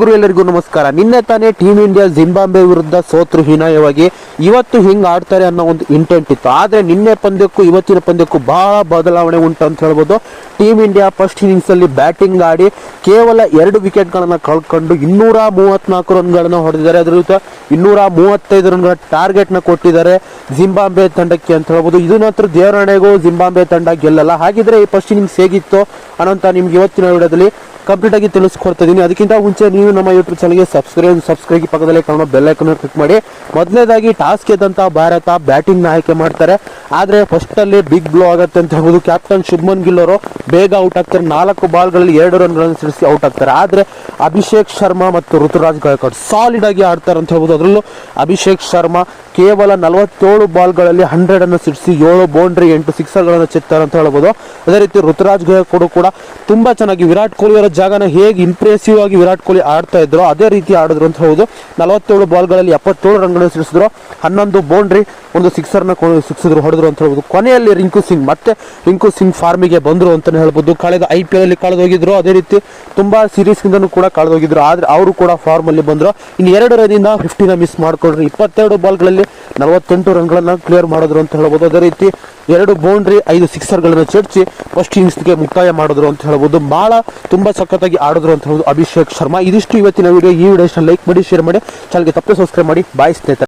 ಗುರು ಎಲ್ಲರಿಗೂ ನಮಸ್ಕಾರ. ನಿನ್ನೆ ತಾನೇ ಟೀಮ್ ಇಂಡಿಯಾ ಜಿಂಬಾಬ್ವೆ ವಿರುದ್ಧ ಸೋತ್ರು ಹೀನಾಯವಾಗಿ ಇವತ್ತು ಹಿಂಗೆ ಆಡ್ತಾರೆ ಅನ್ನೋ ಒಂದು ಇಂಟೆಂಟ್ ಇತ್ತು. ಆದ್ರೆ ನಿನ್ನೆ ಪಂದ್ಯಕ್ಕೂ, ಇವತ್ತಿನ ಪಂದ್ಯಕ್ಕೂ ಬಹಳ ಬದಲಾವಣೆ ಉಂಟು ಅಂತ ಹೇಳ್ಬೋದು. ಟೀಮ್ ಇಂಡಿಯಾ ಫಸ್ಟ್ ಇನ್ನಿಂಗ್ಸ್ ಅಲ್ಲಿ ಬ್ಯಾಟಿಂಗ್ ಆಡಿ ಕೇವಲ ಎರಡು ವಿಕೆಟ್ಗಳನ್ನು ಕಳ್ಕೊಂಡು ಇನ್ನೂರ ಮೂವತ್ನಾಲ್ಕು ರನ್ಗಳನ್ನು ಹೊಡೆದಿದ್ದಾರೆ. ಅದ್ರ ಜೊತೆ ಇನ್ನೂರ ಮೂವತ್ತೈದು ರನ್ಗಳ ಟಾರ್ಗೆಟ್ನ ಕೊಟ್ಟಿದ್ದಾರೆ ಜಿಂಬಾಬ್ವೆ ತಂಡಕ್ಕೆ ಅಂತ ಹೇಳ್ಬೋದು. ಇದು ಮಾತ್ರ ದೇವರಣೆಗೂ ಜಿಂಬಾಬ್ವೆ ತಂಡ ಗೆಲ್ಲಲ್ಲ. ಹಾಗಿದ್ರೆ ಈ ಫಸ್ಟ್ ಇನ್ನಿಂಗ್ಸ್ ಹೇಗಿತ್ತು ಅನ್ನೋಂಥ ನಿಮ್ಗೆ ಇವತ್ತಿನ ವಿಡಿಯೋದಲ್ಲಿ ಕಂಪ್ಲೀಟ್ ಆಗಿ ತಿಳಿಸ್ಕೊಡ್ತಾ ಇದೀನಿ ಅದಕ್ಕಿಂತ ಮುಂಚೆ ನೀವು ನಮ್ಮ ಯೂಟ್ಯೂಬ್ ಚಾನಲ್ಗೆ ಸಬ್ಸ್ಕ್ರೈಬ್ ಸಬ್ಸ್ಕ್ರೈಬ್ ಪಕ್ಕದಲ್ಲಿ ಕಾಣೋ ಬೆಲ್ ಐಕನ್ ಕ್ಲಿಕ್ ಮಾಡಿ. ಮೊದಲನೇದಾಗಿ ಟಾಸ್ ಗೆದ್ದಂತ ಭಾರತ ಬ್ಯಾಟಿಂಗ್ನ ಆಯ್ಕೆ ಮಾಡ್ತಾರೆ. ಆದ್ರೆ ಫಸ್ಟ್ ಅಲ್ಲಿ ಬಿಗ್ ಬ್ಲೋ ಆಗುತ್ತೆ ಅಂತ ಹೇಳ್ಬೋದು. ಕ್ಯಾಪ್ಟನ್ ಶುಭ್ಮನ್ ಗಿಲ್ ಅವರು ಬೇಗ ಔಟ್ ಆಗ್ತಾರೆ. ನಾಲ್ಕು ಬಾಲ್ಗಳಲ್ಲಿ ಎರಡು ರನ್ಗಳನ್ನು ಸಿಡಿಸಿ ಔಟ್ ಆಗ್ತಾರೆ. ಆದ್ರೆ ಅಭಿಷೇಕ್ ಶರ್ಮಾ ಮತ್ತು ಋತುರಾಜ್ ಗಾಯಕ್ವಾಡ್ ಸಾಲಿಡ್ ಆಗಿ ಆಡ್ತಾರೆ ಅಂತ ಹೇಳ್ಬೋದು. ಅದರಲ್ಲೂ ಅಭಿಷೇಕ್ ಶರ್ಮಾ ಕೇವಲ ನಲವತ್ತೇಳು ಬಾಲ್ಗಳಲ್ಲಿ ಹಂಡ್ರೆಡ್ ಅನ್ನು ಸಿಡಿಸಿ ಏಳು ಬೌಂಡ್ರಿ, ಎಂಟು ಸಿಕ್ಸರ್ಗಳನ್ನು ಚಿತ್ತಾರೆ ಅಂತ ಹೇಳ್ಬೋದು. ಅದೇ ರೀತಿ ಋತುರಾಜ್ ಗಾಯಕ್ವಾಡ್ ಕೂಡ ತುಂಬಾ ಚೆನ್ನಾಗಿ ವಿರಾಟ್ ಕೊಹ್ಲಿ ಅವರ ಜಾಗನ ಹೇಗೆ ಇಂಪ್ರೆಸಿವ್ ಆಗಿ ವಿರಾಟ್ ಕೊಹ್ಲಿ ಆಡ್ತಾ ಇದ್ರು ಅದೇ ರೀತಿ ಆಡಿದ್ರು ಅಂತ ಹೇಳ್ಬೋದು. ನಲವತ್ತೇಳು ಬಾಲ್ಗಳಲ್ಲಿ ಎಪ್ಪತ್ತೇಳು ರನ್ಗಳನ್ನು ಸಿಡಿಸಿದ್ರು. ಹನ್ನೊಂದು ಬೌಂಡ್ರಿ, ಒಂದು ಸಿಕ್ಸರ್ನ ಸಿಕ್ಸಿದ್ರು, ಹೊಡೆದ್ರು ಅಂತ ಹೇಳ್ಬೋದು. ಕೊನೆಯಲ್ಲಿ ರಿಂಕು ಸಿಂಗ್, ಮತ್ತೆ ರಿಂಕು ಸಿಂಗ್ ಫಾರ್ಮಿಗೆ ಬಂದರು ಅಂತಲೇ ಹೇಳ್ಬೋದು. ಕಳೆದ ಐ ಪಿ ಎಲ್ ಅಲ್ಲಿ ಕಳೆದೋಗಿದ್ರು. ಅದೇ ರೀತಿ ತುಂಬಾ ಸೀರೀಸ್ ಇಂದನೂ ಕೂಡ ಕಳೆದೋಗಿದ್ರು. ಆದ್ರೆ ಅವರು ಕೂಡ ಫಾರ್ಮ್ ಅಲ್ಲಿ ಬಂದ್ರು. ಇನ್ನು ಎರಡು ರನ್ನಿಂದ ಫಿಫ್ಟಿನ ಮಿಸ್ ಮಾಡ್ಕೊಂಡ್ರು. ಇಪ್ಪತ್ತೆರಡು ಬಾಲ್ಗಳಲ್ಲಿ ನಲವತ್ತೆಂಟು ರನ್ಗಳನ್ನ ಕ್ಲಿಯರ್ ಮಾಡಿದ್ರು ಅಂತ ಹೇಳ್ಬೋದು. ಅದೇ ರೀತಿ ಎರಡು ಬೌಂಡ್ರಿ ಐದು ಸಿಕ್ಸರ್ಗಳನ್ನ ಚರ್ಚಿ ಫಸ್ಟ್ ಇನ್ನಿಂಗ್ಸ್ಗೆ ಮುಕ್ತಾಯ ಮಾಡಿದ್ರು ಅಂತ ಹೇಳ್ಬೋದು. ಬಹಳ ತುಂಬಾ ಸಖತ್ತಾಗಿ ಆಡಿದ್ರು ಅಂತ ಹೇಳ್ಬೋದು ಅಭಿಷೇಕ್ ಶರ್ಮಾ. ಇದಿಷ್ಟು ಇವತ್ತಿನ ವಿಡಿಯೋ ಈ ವಿಡಿಯೋ ಲೈಕ್ ಮಾಡಿ ಶೇರ್ ಮಾಡಿ. ಚಾನಲ್ಗೆ ತಪ್ಪು ಸಬ್ಸ್ಕ್ರೈಬ್ ಮಾಡಿ. ಬಾಯ್ ಸ್ನೇಹಿತರೆ.